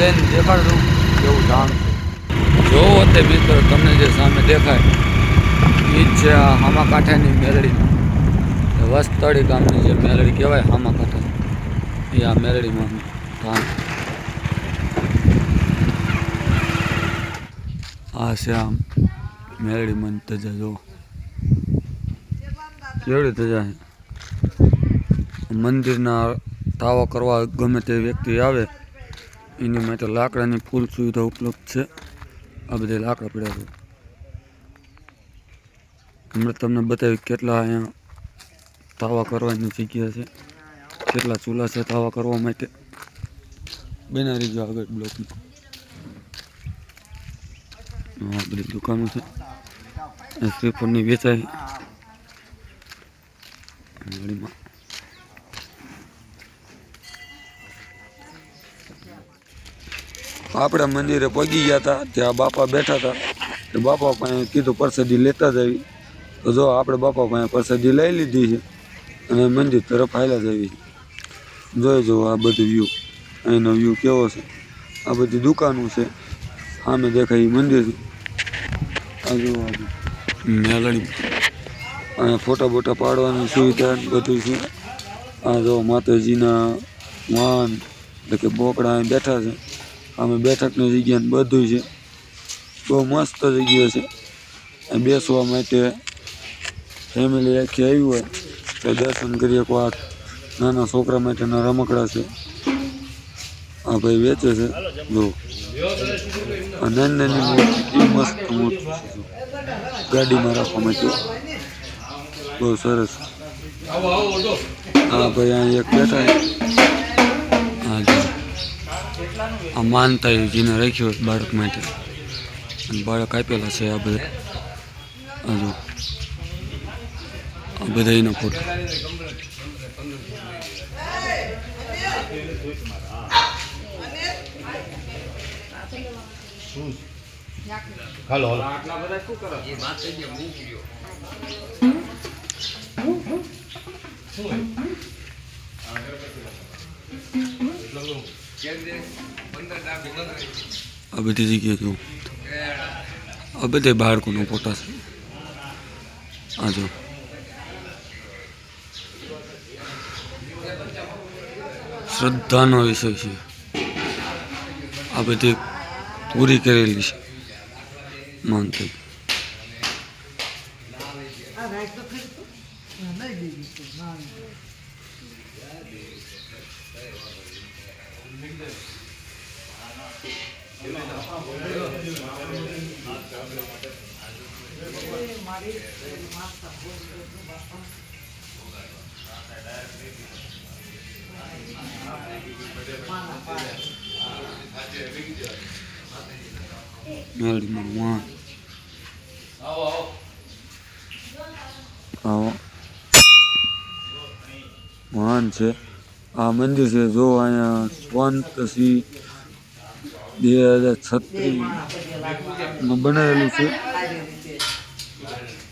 જઈને દેખાડશું એવું ધામ છે. જોવો તે મિત્રો, તમને જે સામે દેખાય એ જ છે આ હામા કાંઠાની મેલડી વસ્તળી ગામની જે મેલડી કહેવાય હામા કાંઠા એ આ મેલડીમાં ધામ આ છે આમ મેલડી મન તજા જો કેવડી તજા મંદિરના તાવા કરવા ગમે તે વ્યક્તિ આવે એની માટે લાકડાની ફૂલ સુવિધા ઉપલબ્ધ છે. આ બધા લાકડા પડ્યા છે. હમણાં તમને બતાવી કેટલા અહીંયા તાવા કરવાની જગ્યા છે. કેટલા ચૂલા છે તાવા કરવા માટે. બનાવી જો આગળ બ્લોકમાં. આ બધી દુકાનો છે. શ્રીફળની વેચાય. વાડીમાં આપણે મંદિરે પગી ગયા હતા ત્યાં બાપા બેઠા હતા બાપા પાસે કીધું પ્રસાદી લેતા જવી તો જો આપણે બાપા પાસે પ્રસાદી લઈ લીધી છે અને મંદિર તરફ હાલ્યા જવી જોઈ જુઓ આ બધું વ્યૂ અહીંનો વ્યૂ કેવો છે? આ બધી દુકાનો છે. સામે દેખાય મંદિર છે. આ જુઓ મેલડી. અહીંયા ફોટા બોટા પાડવાની સુવિધા બધું છે. આ જો માતાજીના વાન એટલે કે બોકડા બેઠા છે. અમે બેઠકની જગ્યા ને બધું છે. બહુ મસ્ત જગ્યા છે. બેસવા માટે ફેમિલી આખી આવી હોય તો દર્શન કરીએ વાર નાના છોકરા માટેના રમકડા છે. આ ભાઈ વેચે છે. જો. નાની નાની મૂર્તિ મસ્ત મૂર્તિ ગાડીમાં રાખવા માટે. બહુ સરસ. હા ભાઈ અહીં એક બેઠા આ માનતા જેને રાખ્યો હોય બાળક માટે અને બાળક આપેલા છે આ બધા આ જો આ બધા એના ફોટો હાલો હાલો આ બધી જગ્યાએ જો આ બધે બાળકોનો ફોટા છે. આ શ્રદ્ધાનો વિષય છે. આ બધી પૂરી કરેલી છે. માનતા. મેળીમાં વાન આવો. વાન છે. આ મંદિર છે. જો અહીંયા સ્વંતસી બે હજાર છત્રીસમાં બનાવેલું છે.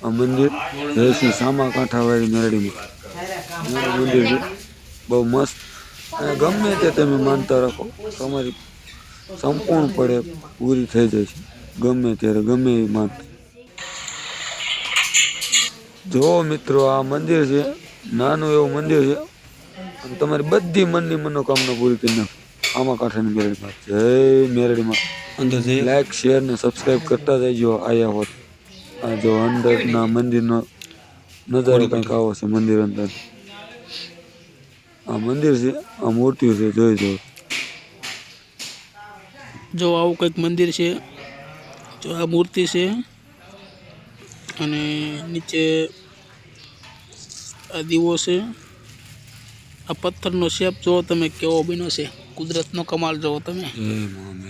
આ મંદિર જયશ્રી સામા કાંઠાવાળી મેરડીમાં. મેરડી મંદિર છે. બહુ મસ્ત. અને ગમે તે તમે માનતા રાખો, તમારી સંપૂર્ણપણે પૂરી થઈ જાય છે. ગમે ત્યારે ગમે એ માનતા જો મિત્રો, આ મંદિર છે, નાનું એવું મંદિર છે. તમારી બધી મનની મનોકામના પૂરી કરી નાખો. આમાં કાંઠાની મેરડીમાં જય મેરડીમાં અંદર જઈ લાઈક શેર ને સબસ્ક્રાઈબ કરતા જઈજો આયા હોત. આ જો અંદરના મંદિરનો નજારો કંઈક આવો છે મંદિર અંદર. આ મંદિર છે આ મૂર્તિઓ છે જોઈ જો જો આવું કંઈક મંદિર છે જો આ મૂર્તિ છે અને નીચે આ દીવો છે. આ પથ્થરનો શેપ જો તમે કેવો બન્યો છે. કુદરતનો કમાલ જુઓ તમે.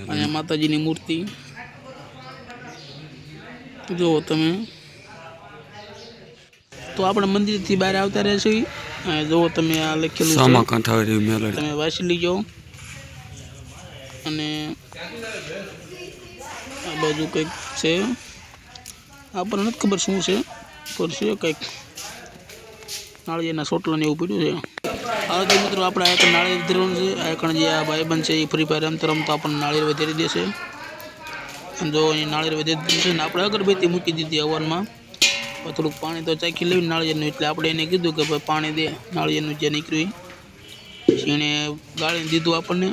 અને માતાજીની મૂર્તિ. જુઓ તમે. તો આપણે મંદિરથી બહાર આવતા રહેશે જુઓ તમે આ લખેલું છે. તમે વાંચી લીજો. અને આ બાજુ કંઈક છે. આપણને નથી ખબર શું છે. પર છે કંઈક. નાળિયાના સોટલાને એવું પીડ્યું છે. હાલો તો મિત્રો આપણે આ નાળિયેર વિતરણ છે. આ જે આ ભાઈબંધ છે એ ફ્રી ફાયર રમતા રમતા આપણને નાળિયેર વધારી દેશે. જો અહીં નાળિયેર વધારી દીધું ને આપણે અગરબત્તી મૂકી દીધી હવનમાં હવે થોડુંક પાણી તો ચાખી લેવું નાળિયેરનું, એટલે આપણે એને કીધું કે ભાઈ પાણી દે, નાળિયેરનું જે નીકળ્યું પછી એણે ગાળીને દીધું આપણને.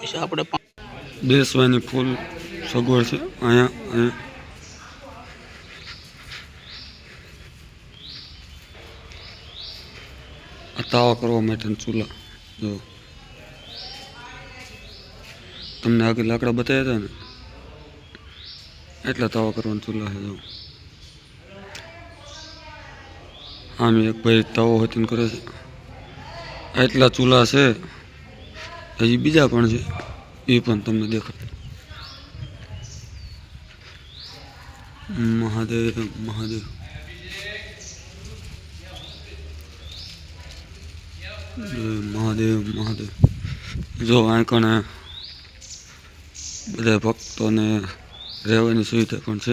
પછી આપણે બેસવાની ફૂલ સગવડ છે. અહીંયા અહીંયા. તાવા કરવા માટેના ચૂલા. જો. તમને આગળ લાકડા બતાવ્યા હતા ને? એટલા તાવા કરવાનો ચૂલા છે, જો. આમ એક ભાઈ તાવો હતીને કરે છે. એટલા ચૂલા છે, હજી બીજા પણ છે. એ પણ તમને દેખાય. મહાદેવ મહાદેવ. મહાદેવ મહાદેવ. જો આંકણે બધા ભક્તોને રહેવાની સુવિધા પણ છે.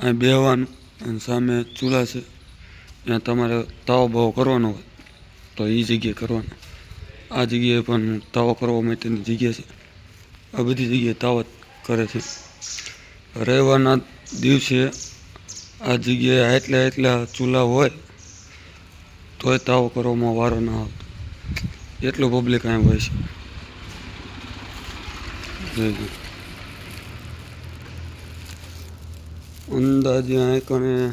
અહીં બેહવાનું અને સામે ચૂલા છે. ત્યાં તમારે તાવો બહુ કરવાનો હોય તો એ જગ્યાએ કરવાનો. આ જગ્યાએ પણ તાવો કરવા માટેની જગ્યા છે. આ બધી જગ્યાએ તાવત કરે છે. રહેવાના દિવસે આ જગ્યાએ એટલા એટલા ચૂલા હોય તોય તાવ કરવામાં વારો ના આવતો. એટલું પબ્લિક અહીં હોય છે. અંદાજે અહીં કણે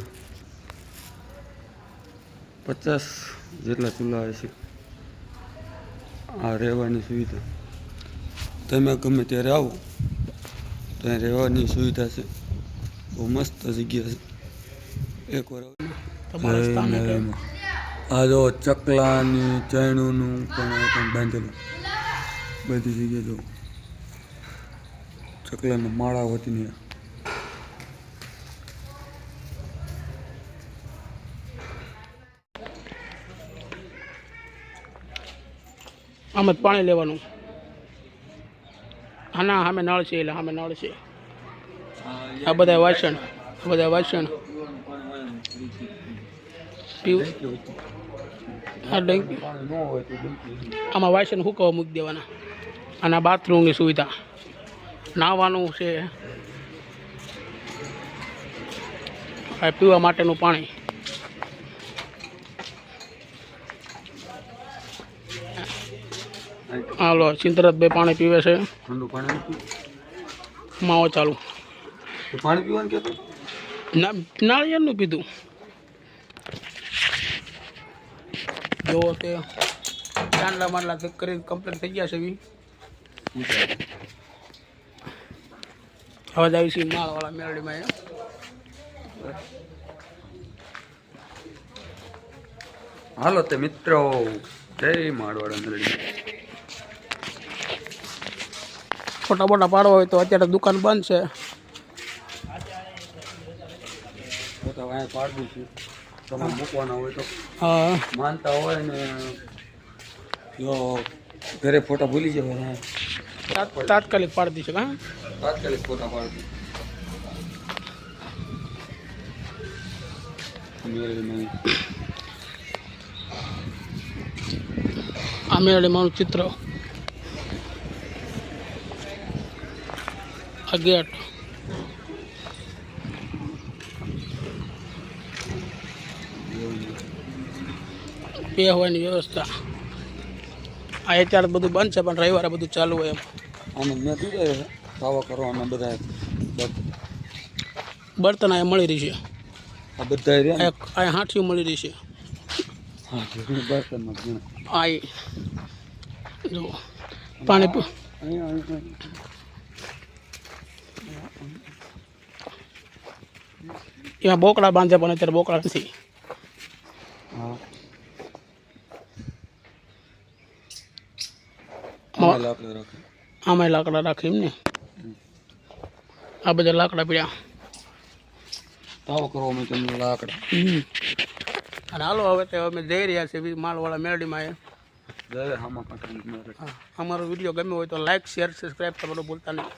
પચાસ જેટલા ચૂલા હશે આ રહેવાની સુવિધા. તમે ગમે ત્યારે આવો ત્યાં રહેવાની સુવિધા છે. બહુ મસ્ત જગ્યા છે. એક વાર તમારા. આ જો ચકલાની ચૈણુંનું પણ પણ બાંધેલું. બધી જગ્યાએ જો. ચકલાના માળા હોતી નહીં. આમ જ પાણી લેવાનું. હા ના સામે નળ છે એટલે સામે નળ છે. આ બધા વાસણ આ બધા વાસણ. પીવું. હા ડંકી આમાં વાસણ હુકવા મૂકી દેવાના. અને બાથરૂમની સુવિધા. નાહવાનું છે. આ પીવા માટેનું પાણી. હાલો ચિંતરતભાઈ પાણી પીવે છે. ઠંડુ પાણી માવો ચાલુ. પાણી પીવાનું કે ના નાળિયેરનું પીધું. જો તે ચાંદલા માંડલા ચેક કરી કમ્પ્લીટ થઈ ગયા છે બી. હવે જ આવી છે માળવાળા મેરડીમાં એ હાલો તે મિત્રો જય માળવાળા મેળડી. ફોટા બોટા પાડવા હોય તો અત્યારે દુકાન બંધ છે. અહીંયા છે. તમે મૂકવાના હોય તો હા. માનતા હોય ને જો ઘરે ફોટા ભૂલી જવાના તાત- તાત્કાલિક પાડી દઈશું હા. તાત્કાલિક ફોટા મેલડીમાં આ મેરડીમાંનું ચિત્ર. આ ગેટ. બેહવાની વ્યવસ્થા. આ અત્યારે બધું બંધ છે પણ રવિવારે બધું ચાલુ હોય એમ. આને મેં કીધું છે ખાવા કરવાના બધા બટ બર્તન અહીંયા મળી રહી છે. આ બધા રહ્યા ને? આ અહીંયા હાંઠીઓ મળી રહી છે. હા ઘીનું બર્તનમાં ઘીનું. આ ઈ. જો પાણી પી- અહીંયા અહીંયા એમાં બોકડા બાંધે પણ અત્યારે બોકડા નથી હા હા. આમાં લાકડું રાખે આમાંય લાકડા રાખી એમને. આ બધા લાકડા પીડ્યા તાવો કરો અમે તમને લાકડા. અને હાલો હવે તો અમે જઈ રહ્યા છીએ માલવાળા મેરડીમાં અમારો વીડિયો ગમ્યો હોય તો લાઈક શેર સબસ્ક્રાઈબ કરવાનું ભૂલતા નહીં.